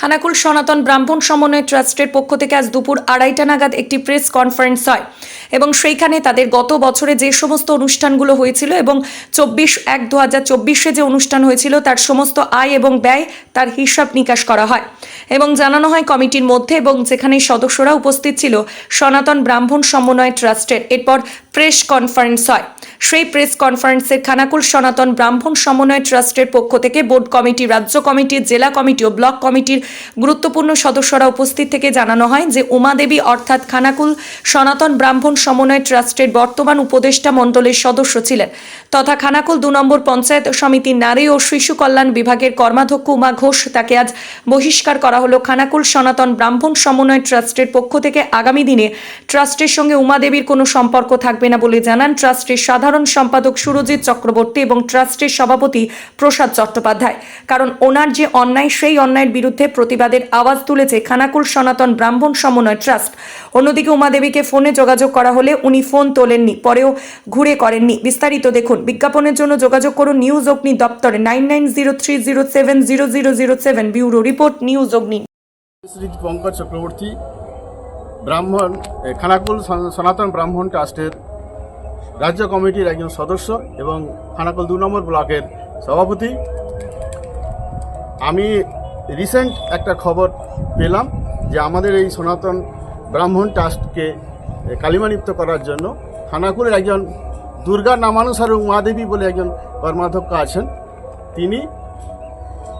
খানাকুল সনাতন ব্রাহ্মণ সমন্বয় ট্রাস্টের পক্ষ থেকে আজ দুপুর আড়াইটা নাগাদ একটি প্রেস কনফারেন্স হয় এবং সেইখানে তাদের গত বছরে যে সমস্ত অনুষ্ঠানগুলো হয়েছিল এবং চব্বিশ এক দু হাজার চব্বিশে যে অনুষ্ঠান হয়েছিল, তার সমস্ত আয় এবং ব্যয় তার হিসাব নিকাশ করা হয় এবং জানানো হয় কমিটির মধ্যে এবং যেখানে সদস্যরা উপস্থিত ছিল সনাতন ব্রাহ্মণ সমন্বয় ট্রাস্টের। এরপর প্রেস কনফারেন্স হয়। সেই প্রেস কনফারেন্সে খানাকুল সনাতন ব্রাহ্মণ সমন্বয় ট্রাস্টের পক্ষ থেকে বোর্ড কমিটি, রাজ্য কমিটি, জেলা কমিটি ও ব্লক কমিটির গুরুত্বপূর্ণ সদস্যরা উপস্থিত থেকে জানানো হয় যে উমাদেবী অর্থাৎ খানাকুল সনাতন ব্রাহ্মণ সমন্বয় ট্রাস্টের বর্তমান উপদেষ্টা মণ্ডলের সদস্য ছিলেন। তথা খানাকুল দু নম্বর পঞ্চায়েত সমিতির নারী ও শিশু কল্যাণ বিভাগের কর্মাধ্যক্ষ উমা ঘোষ তাকে আজ বহিষ্কার করা হলো খানাকুল সনাতন ব্রাহ্মণ সমন্বয় ট্রাস্টের পক্ষ থেকে আগামী দিনে। ট্রাস্টের সঙ্গে উমাদেবীর কোনো সম্পর্ক থাকবে না বলে জানান ট্রাস্টের সাধারণ সম্পাদক সুরজিৎ চক্রবর্তী এবং ট্রাস্টের সভাপতি প্রসাদ চট্টোপাধ্যায়। কারণ ওনার যে অন্যায়, সেই অন্যায়ের বিরুদ্ধে প্রতিবাদের আওয়াজ তুলেছে খানাকুল সনাতন ব্রাহ্মণ সমন্বয় ট্রাস্ট। অন্যদিকে উমাদেবীকে ফোনে যোগাযোগ করা হলে উনি ফোন তোলেননি, পরেও ঘুরে করেননি। বিস্তারিত দেখুন, বিজ্ঞাপনের জন্য যোগাযোগ করুন নিউজ অগ্নি দপ্তরে, nine nine zero three zero seven zero zero zero seven, bureau report, news Agni. Shri Pankaj Chakraborty, ব্রাহ্মণ খানাকুল সন- সনাতন ব্রাহ্মণ ট্রাস্টের রাজ্য কমিটির একজন সদস্য এবং খানাকুল দু নম্বর ব্লকের সভাপতি। আমি রিসেন্ট একটা খবর পেলাম যে আমাদের এই সনাতন ব্রাহ্মণ ট্রাস্টকে এ, কালিমালিপ্ত করার জন্য খানাকুলের একজন দুর্গা নামানুসারে উমাদেবী বলে একজন কর্মাধ্যক্ষ আছেন। তিনি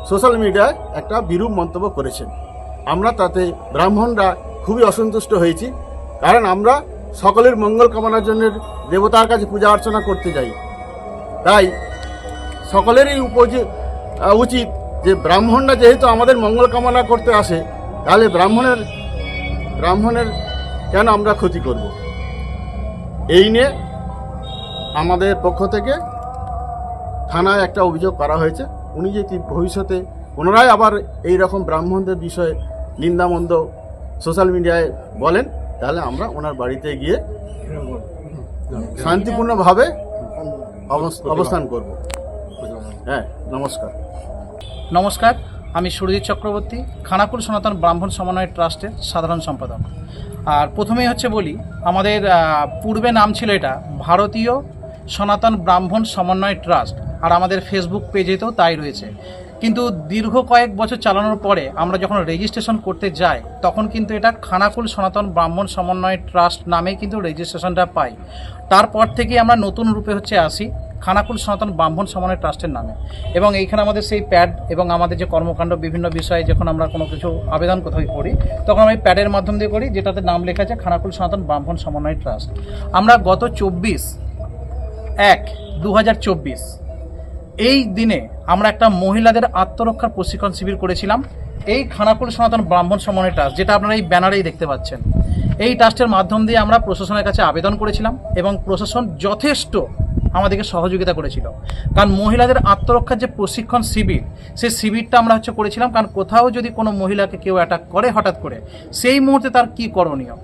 সোশ্যাল মিডিয়ায় একটা বিরূপ মন্তব্য করেছেন। আমরা তাতে ব্রাহ্মণরা খুবই অসন্তুষ্ট হয়েছি কারণ আমরা সকলের মঙ্গল কামনার জন্য দেবতার কাছে পূজা অর্চনা করতে যাই। তাই সকলেরই উপজি উচিত যে ব্রাহ্মণরা যেহেতু আমাদের মঙ্গল কামনা করতে আসে, তাহলে ব্রাহ্মণের ব্রাহ্মণের কেন আমরা ক্ষতি করব? এই নিয়ে আমাদের পক্ষ থেকে থানায় একটা অভিযোগ করা হয়েছে। উনি যদি ভবিষ্যতে পুনরায় আবার এই রকম ব্রাহ্মণদের বিষয়ে নিন্দামন্দ সোশ্যাল মিডিয়ায় বলেন, তাহলে আমরা ওনার বাড়িতে গিয়ে শান্তিপূর্ণভাবে অবস- অবস্থান করব। হ্যাঁ নমস্কার। নমস্কার, আমি সুরজিৎ চক্রবর্তী, খানাকুল সনাতন ব্রাহ্মণ সমন্বয় ট্রাস্টের সাধারণ সম্পাদক। আর প্রথমেই হচ্ছে বলি, আমাদের পূর্বে নাম ছিল এটা, ভারতীয় সনাতন ব্রাহ্মণ সমন্বয় ট্রাস্ট, আর আমাদের ফেসবুক পেজেতেও তাই রয়েছে। কিন্তু দীর্ঘ কয়েক বছর চালানোর পরে আমরা যখন রেজিস্ট্রেশন করতে যাই, তখন কিন্তু এটা খানাকুল সনাতন ব্রাহ্মণ সমন্বয় ট্রাস্ট নামে কিন্তু রেজিস্ট্রেশনটা পাই। তারপর থেকে আমরা নতুন রূপে হচ্ছে আসি। খানাকুল সনাতন ব্রাহ্মণ সমন্বয় ট্রাস্টের নামে। এবং এইখানে আমাদের সেই প্যাড এবং আমাদের যে কর্মকাণ্ড বিভিন্ন বিষয়ে যখন আমরা কোনো কিছু আবেদন কোথাও করি, তখন আমি প্যাডের মাধ্যম দিয়ে করি, যেটাতে নাম লেখা আছে খানাকুল সনাতন ব্রাহ্মণ সমন্বয় ট্রাস্ট। আমরা গত চব্বিশ এক দু এই দিনে আমরা একটা মহিলাদের আত্মরক্ষার প্রশিক্ষণ শিবির করেছিলাম। এই খানাকুল সনাতন ব্রাহ্মণ সমন্বয় ট্রাস্ট, যেটা আপনারা এই ব্যানারেই দেখতে পাচ্ছেন। এই ট্রাস্টের মাধ্যম দিয়ে আমরা প্রশাসনের কাছে আবেদন করেছিলাম এবং প্রশাসন যথেষ্ট আমাদেরকে সহযোগিতা করেছিল। কারণ মহিলাদের আত্মরক্ষার যে প্রশিক্ষণ শিবির, সেই শিবিরটা আমরা হচ্ছে করেছিলাম। কারণ কোথাও যদি কোনো মহিলাকে কেউ অ্যাটাক করে হঠাৎ করে, সেই মুহূর্তে তার কি করণীয়?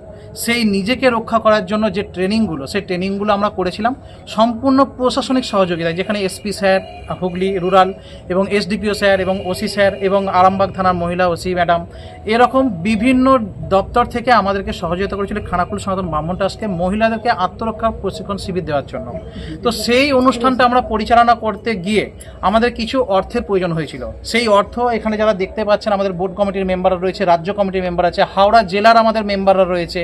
সেই নিজেকে রক্ষা করার জন্য যে ট্রেনিংগুলো, সেই ট্রেনিংগুলো আমরা করেছিলাম সম্পূর্ণ প্রশাসনিক সহযোগিতায়, যেখানে এসপি স্যার, হুগলি রুরাল এবং এসডিপিও স্যার এবং ওসি স্যার এবং আরামবাগ থানার মহিলা ওসি ম্যাডাম, এরকম বিভিন্ন দপ্তর থেকে আমাদেরকে সহযোগিতা করেছিল খানাকুল সনাতন ব্রাহ্মণ ট্রাস্টকে, মহিলাদেরকে আত্মরক্ষার প্রশিক্ষণ শিবির দেওয়ার জন্য। তো সেই অনুষ্ঠানটা আমরা পরিচালনা করতে গিয়ে আমাদের কিছু অর্থের প্রয়োজন হয়েছিল। সেই অর্থ এখানে যারা দেখতে পাচ্ছেন, আমাদের বোর্ড কমিটির মেম্বাররা রয়েছে, রাজ্য কমিটির মেম্বার আছে, হাওড়া জেলার আমাদের মেম্বাররা রয়েছে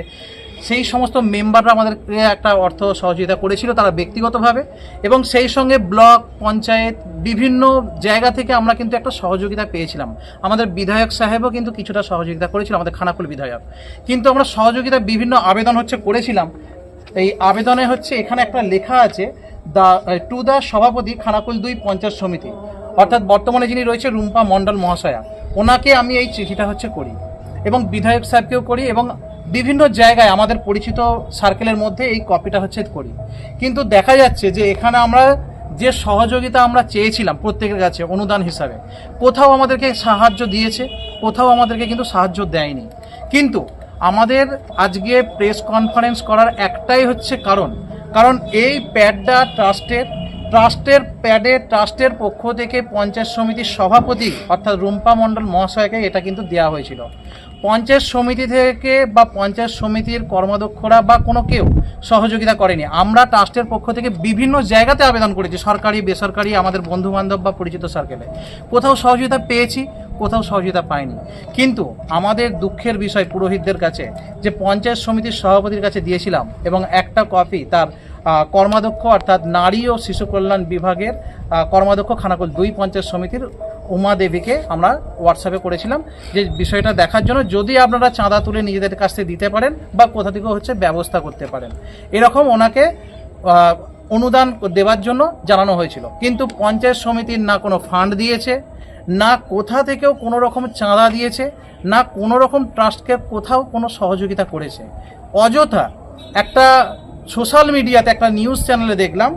সেই সমস্ত মেম্বাররা আমাদেরকে একটা অর্থ সহযোগিতা করেছিল তারা ব্যক্তিগতভাবে, এবং সেই সঙ্গে ব্লক, পঞ্চায়েত, বিভিন্ন জায়গা থেকে আমরা কিন্তু একটা সহযোগিতা পেয়েছিলাম। আমাদের বিধায়ক সাহেবও কিন্তু কিছুটা সহযোগিতা করেছিল, আমাদের খানাকুল বিধায়ক। কিন্তু আমরা সহযোগিতা বিভিন্ন আবেদন হচ্ছে করেছিলাম। এই আবেদনে হচ্ছে এখানে একটা লেখা আছে দা টু দা সভাপতি খানাকুল দুই পঞ্চায়েত সমিতি। অর্থাৎ বর্তমানে যিনি রয়েছে রুম্পা মণ্ডল মহাশয়া, ওনাকে আমি এই চিঠিটা হচ্ছে করি, এবং বিধায়ক সাহেবকেও করি, এবং বিভিন্ন জায়গায় আমাদের পরিচিত সার্কেলের মধ্যে এই কপিটা হচ্ছে করি। কিন্তু দেখা যাচ্ছে যে এখানে আমরা যে সহযোগিতা আমরা চেয়েছিলাম প্রত্যেকের কাছে অনুদান হিসাবে, কোথাও আমাদেরকে সাহায্য দিয়েছে, কোথাও আমাদেরকে কিন্তু সাহায্য দেয়নি। কিন্তু আমাদের আজকে প্রেস কনফারেন্স করার একটাই হচ্ছে কারণ কারণ এই প্যাডটা ট্রাস্টের ট্রাস্টের প্যাডে ট্রাস্টের পক্ষ থেকে পঞ্চায়েত সমিতির সভাপতি অর্থাৎ রুম্পা মণ্ডল মহাশয়কে এটা কিন্তু দেওয়া হয়েছিল। পঞ্চায়েত সমিতি থেকে বা পঞ্চায়েত সমিতির কর্মদক্ষরা বা কোনো কেউ সহযোগিতা করেনি। আমরা ট্রাস্টের পক্ষ থেকে বিভিন্ন জায়গাতে আবেদন করেছি, সরকারি, বেসরকারি, আমাদের বন্ধু বান্ধব বা পরিচিত সার্কেলে কোথাও সহযোগিতা পেয়েছি, কোথাও সহযোগিতা পাইনি। কিন্তু আমাদের দুঃখের বিষয় পুরোহিতদের কাছে, যে পঞ্চায়েত সমিতির সভাপতির কাছে দিয়েছিলাম এবং একটা কপি তার কর্মাধ্যক্ষ অর্থাৎ নারী ও শিশু কল্যাণ বিভাগের কর্মাধ্যক্ষ খানাকুল দুই পঞ্চায়েত সমিতির উমা দেবীকে আমরা হোয়াটসঅ্যাপে করেছিলাম যে বিষয়টা দেখার জন্য যদি আপনারা চাঁদা তুলে নিজেদের কাছ থেকে দিতে পারেন বা কোথা থেকে হচ্ছে ব্যবস্থা করতে পারেন। এরকম ওনাকে অনুদান দেওয়ার জন্য জানানো হয়েছিল। কিন্তু পঞ্চায়েত সমিতির না কোনো ফান্ড দিয়েছে, না কোথা থেকেও কোনো রকম চাঁদা দিয়েছে, না কোনো রকম ট্রাস্টকে কোথাও কোনো সহযোগিতা করেছে। অযথা একটা সোশ্যাল মিডিয়াতে, একটা নিউজ চ্যানেলে দেখলাম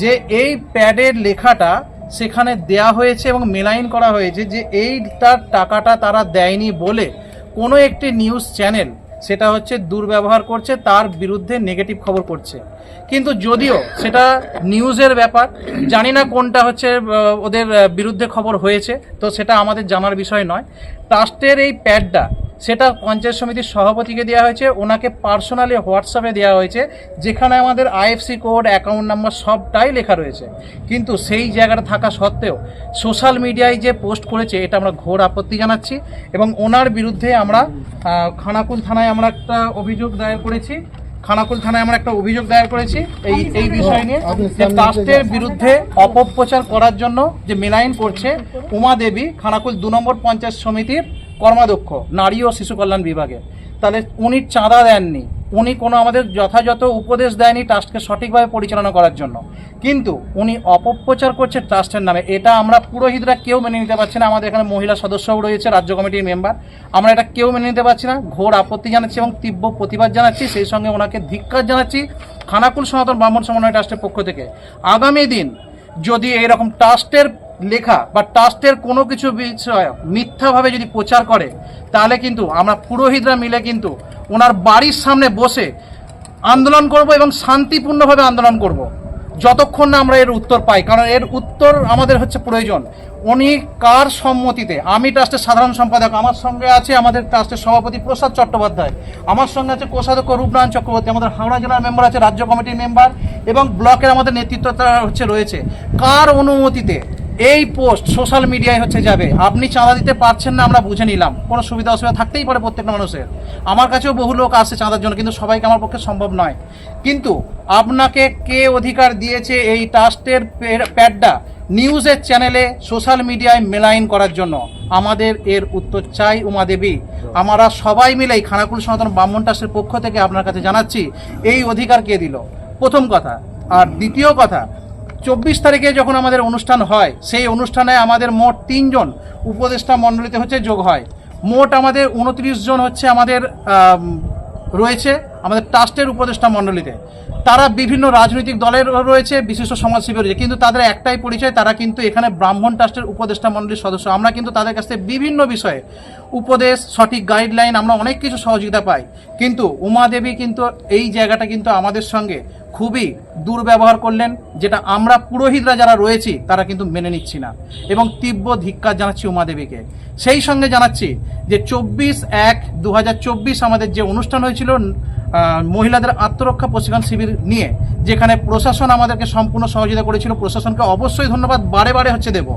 যে এই প্যাডের লেখাটা সেখানে দেয়া হয়েছে এবং মেলাইন করা হয়েছে যে এইটার টাকাটা তারা দেয়নি বলে কোনো একটি নিউজ চ্যানেল সেটা হচ্ছে দুর্ব্যবহার করছে, তার বিরুদ্ধে নেগেটিভ খবর করছে। কিন্তু যদিও সেটা নিউজের ব্যাপার, জানি না কোনটা হচ্ছে ওদের বিরুদ্ধে খবর হয়েছে, তো সেটা আমাদের জানার বিষয় নয়। ট্রাস্টের এই প্যাডটা সেটা পঞ্চায়েত সমিতির সভাপতিকে দেওয়া হয়েছে ওনাকে পার্সোনালি হোয়াটসঅ্যাপে দেওয়া হয়েছে যেখানে আমাদের আইএফসি কোড অ্যাকাউন্ট নাম্বার সবটাই লেখা রয়েছে। কিন্তু সেই জায়গাটা থাকা সত্ত্বেও সোশ্যাল মিডিয়ায় যে পোস্ট করেছে এটা আমরা ঘোর আপত্তি জানাচ্ছি এবং ওনার বিরুদ্ধে আমরা খানাকুল থানায় আমরা একটা অভিযোগ দায়ের করেছি। খানাকুল থানায় আমরা একটা অভিযোগ দায়ের করেছি এই এই বিষয় নিয়ে যে ট্রাস্টের বিরুদ্ধে অপপ্রচার করার জন্য যে মেলাইন করছে উমা দেবী খানাকুল দু নম্বর পঞ্চায়েত সমিতির কর্মাধ্যক্ষ, নারী ও শিশু কল্যাণ বিভাগে। তাহলে উনি চাঁদা দেননি। উনি কোনো আমাদের যথাযথ উপদেশ দেয়নি ট্রাস্টকে সঠিকভাবে পরিচালনা করার জন্য। কিন্তু উনি অপপ্রচার করছে ট্রাস্টের নামে। এটা আমরা পুরোহিতরা কেউ মেনে নিতে পারছি না। আমাদের এখানে মহিলা সদস্যও রয়েছে, রাজ্য কমিটির মেম্বার। আমরা এটা কেউ মেনে নিতে পারছি না। ঘোর আপত্তি জানাচ্ছি এবং তীব্র প্রতিবাদ জানাচ্ছি। সেই সঙ্গে ওনাকে ধিক্কার জানাচ্ছি খানাকুল সনাতন ব্রাহ্মণ সমন্বয় ট্রাস্টের পক্ষ থেকে। আগামী দিন যদি এরকম ট্রাস্টের লেখা বা ট্রাস্টের কোনো কিছু বিষয় মিথ্যাভাবে যদি প্রচার করে, তাহলে কিন্তু আমরা পুরোহিতরা মিলে কিন্তু ওনার বাড়ির সামনে বসে আন্দোলন করব এবং শান্তিপূর্ণভাবে আন্দোলন করব। যতক্ষণ না আমরা এর উত্তর পাই, কারণ এর উত্তর আমাদের হচ্ছে প্রয়োজন। উনি কার সম্মতিতে, আমি ট্রাস্টের সাধারণ সম্পাদক, আমার সঙ্গে আছে আমাদের ট্রাস্টের সভাপতি প্রসাদ চট্টোপাধ্যায়, আমার সঙ্গে আছে কোষাধ্যক্ষ রূপনারায়ণ চক্রবর্তী, আমাদের হাওড়া জেলার মেম্বার আছে রাজ্য কমিটির মেম্বার এবং ব্লকের আমাদের নেতৃত্বটা হচ্ছে রয়েছে। কার অনুমতিতে এই পোস্ট সোশ্যাল মিডিয়ায় হচ্ছে যাবে। আপনি চাঁদা দিতে পারছেন না, আমরা বুঝে নিলাম। কোনো সুবিধা অসুবিধা থাকতেই পারে প্রত্যেকটা মানুষের। আমার কাছেও বহু লোক আসে চাঁদার জন্য, কিন্তু সবাইকে আমার পক্ষে সম্ভব নয়। কিন্তু আপনাকে কে অধিকার দিয়েছে এই ট্রাস্টের প্যাডটা? নিউজের চ্যানেলে সোশ্যাল মিডিয়ায় মেলাইন করার জন্য। আমাদের এর উত্তর চাই উমা দেবী আমরা সবাই মিলে খানাকুল সনাতন ব্রাহ্মণ ট্রাস্টের পক্ষ থেকে আপনার কাছে জানাচ্ছি, এই অধিকার কে দিল? প্রথম কথা। আর দ্বিতীয় কথা চব্বিশ তারিখে যখন আমাদের অনুষ্ঠান হয়, সেই অনুষ্ঠানে আমাদের মোট তিনজন উপদেষ্টা মণ্ডলীতে হচ্ছে যোগ হয়। মোট আমাদের উনত্রিশ জন হচ্ছে আমাদের রয়েছে আমাদের ট্রাস্টের উপদেষ্টা মণ্ডলীতে। তারা বিভিন্ন রাজনৈতিক দলের রয়েছে, বিশিষ্ট সমাজসেবী রয়েছে, কিন্তু তাদের একটাই পরিচয়, তারা কিন্তু এখানে ব্রাহ্মণ ট্রাস্টের উপদেষ্টা মণ্ডলীর সদস্য। আমরা কিন্তু তাদের কাছ থেকে বিভিন্ন বিষয়ে উপদেশ, সঠিক গাইডলাইন, আমরা অনেক কিছু সহযোগিতা পাই। কিন্তু উমা দেবী কিন্তু এই জায়গাটা কিন্তু আমাদের সঙ্গে খুবই দুর্ব্যবহার করলেন, যেটা আমরা পুরোহিতরা যারা রয়েছি, তারা কিন্তু মেনে নিচ্ছি না। এবং তীব্র ধিক্কার জানাচ্ছি উমাদেবীকে। সেই সঙ্গে জানাচ্ছি যে চব্বিশ এক দু আমাদের যে অনুষ্ঠান হয়েছিল মহিলাদের আত্মরক্ষা প্রশিক্ষণ শিবির নিয়ে, যেখানে প্রশাসন আমাদেরকে সম্পূর্ণ সহযোগিতা করেছিল। প্রশাসনকে অবশ্যই ধন্যবাদ, বারে বারে হচ্ছে দেব।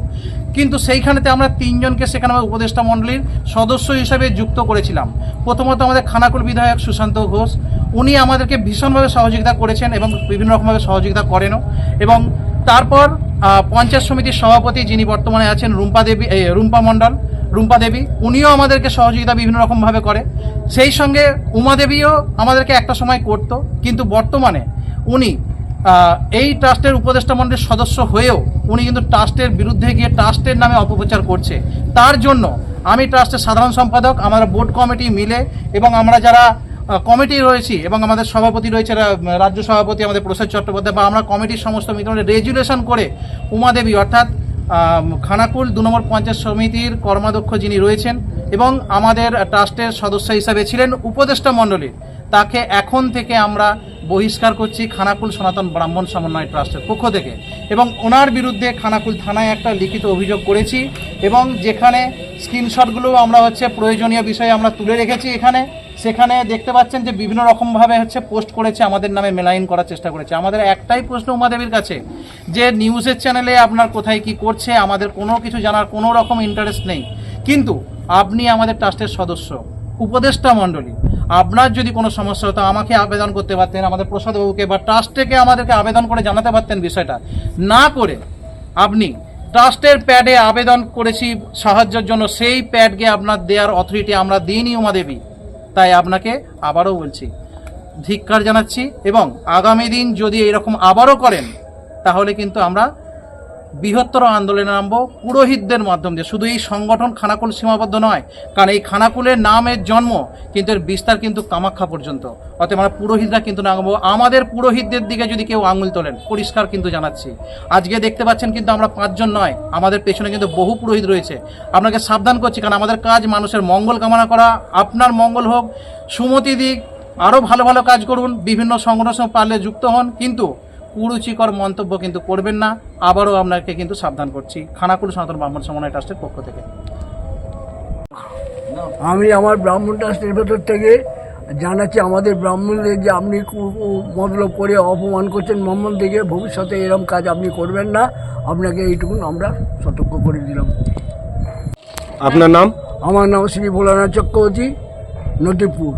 কিন্তু সেইখানেতে আমরা তিনজনকে সেখানে আমরা উপদেষ্টা মণ্ডলীর সদস্য হিসেবে যুক্ত করেছিলাম। প্রথমত আমাদের খানাকুল বিধায়ক সুশান্ত ঘোষ উনি আমাদেরকে ভীষণভাবে সহযোগিতা করেছেন এবং বিভিন্ন রকমভাবে সহযোগিতা করেনও। এবং তারপর পঞ্চায়েত সমিতির সভাপতি যিনি বর্তমানে আছেন রুম্পা দেবী রুম্পা মণ্ডল, রুম্পা দেবী, উনিও আমাদেরকে সহযোগিতা বিভিন্ন রকমভাবে করে। সেই সঙ্গে উমা দেবীও আমাদেরকে একটা সময় করতো, কিন্তু বর্তমানে উনি এই ট্রাস্টের উপদেষ্টা মণ্ডলের সদস্য হয়েও উনি কিন্তু ট্রাস্টের বিরুদ্ধে গিয়ে ট্রাস্টের নামে অপপ্রচার করছে। তার জন্য আমি ট্রাস্টের সাধারণ সম্পাদক, আমরা বোর্ড কমিটি মিলে এবং আমরা যারা কমিটি রয়েছি এবং আমাদের সভাপতি রয়েছে রাজ্য সভাপতি আমাদের প্রসাদ চট্টোপাধ্যায় বা আমরা কমিটির সমস্ত মিত্ররা রেজুলেশন করে উমাদেবী, অর্থাৎ খানাকুল দু নম্বর পঞ্চায়েত সমিতির কর্মাধ্যক্ষ যিনি রয়েছেন এবং আমাদের ট্রাস্টের সদস্য হিসাবে ছিলেন উপদেষ্টা মণ্ডলীর তাকে এখন থেকে আমরা বহিষ্কার করছি খানাকুল সনাতন ব্রাহ্মণ সমন্বয় ট্রাস্টের পক্ষ থেকে। এবং ওনার বিরুদ্ধে খানাকুল থানায় একটা লিখিত অভিযোগ করেছি এবং যেখানে স্ক্রিনশটগুলো আমরা হচ্ছে প্রয়োজনীয় বিষয়ে আমরা তুলে রেখেছি এখানে। সেখানে দেখতে পাচ্ছেন যে বিভিন্ন রকমভাবে হচ্ছে পোস্ট করেছে, আমাদের নামে মেলাইন করার চেষ্টা করেছে। আমাদের একটাই প্রশ্ন উমাদেবীর কাছে, যে নিউজের চ্যানেলে আপনার কোথায় কি করছে, আমাদের কোনো কিছু জানার কোনো রকম ইন্টারেস্ট নেই। কিন্তু আপনি আমাদের ট্রাস্টের সদস্য, উপদেষ্টা মণ্ডলী। আপনার যদি কোনো সমস্যা হতো, আমাকে আবেদন করতে পারতেন, আমাদের প্রসাদবাবুকে বা ট্রাস্টকে আমাদেরকে আবেদন করে জানাতে পারতেন বিষয়টা। না করে আপনি ট্রাস্টের প্যাডে আবেদন করেছি সাহায্যের জন্য, সেই প্যাডকে আপনার দেওয়ার অথরিটি আমরা দিইনি উমাদেবী। তাই আপনাকে আবারও বলছি, ধিক্কার জানাচ্ছি এবং আগামী দিন যদি এরকম আবারও করেন, তাহলে কিন্তু আমরা বৃহত্তর আন্দোলনে নামবো পুরোহিতদের মাধ্যম দিয়ে। শুধু এই সংগঠন খানাকুল সীমাবদ্ধ নয়, কারণ এই খানাকুলের নামের জন্ম কিন্তু এর বিস্তার কিন্তু কামাখ্যা পর্যন্ত। অতএব আমরা পুরোহিতরা কিন্তু নামবো। আমাদের পুরোহিতদের দিকে যদি কেউ আঙুল তোলেন, পরিষ্কার কিন্তু জানাচ্ছি। আজকে দেখতে পাচ্ছেন কিন্তু আমরা পাঁচজন নয়, আমাদের পেছনে কিন্তু বহু পুরোহিত রয়েছে। আপনাকে সাবধান করছি, কারণ আমাদের কাজ মানুষের মঙ্গল কামনা করা, আপনার মঙ্গল হোক, সুমতি দিক আরও ভালো ভালো কাজ করুন, বিভিন্ন সংগঠনের সঙ্গে পারলে যুক্ত হন, কিন্তু কুরুচিকর মন্তব্য কিন্তু করবেন না। আবারও আপনাকে কিন্তু সাবধান করছি। খানাকুল সনাতন ব্রাহ্মণ সমন্বয় ট্রাস্টের পক্ষ থেকে। আমি আমার ব্রাহ্মণ ট্রাস্টের ভেতর থেকে জানাচ্ছি আমাদের ব্রাহ্মণদের যে আপনি মতলব করে অপমান করছেন মোহাম্মদ দিকে ভবিষ্যতে এরকম কাজ আপনি করবেন না। আপনাকে এইটুকুন আমরা সতর্ক করে দিলাম। আপনার নাম? আমার নাম শ্রী ভোলানাথ চক্রবর্তী নদীপুর।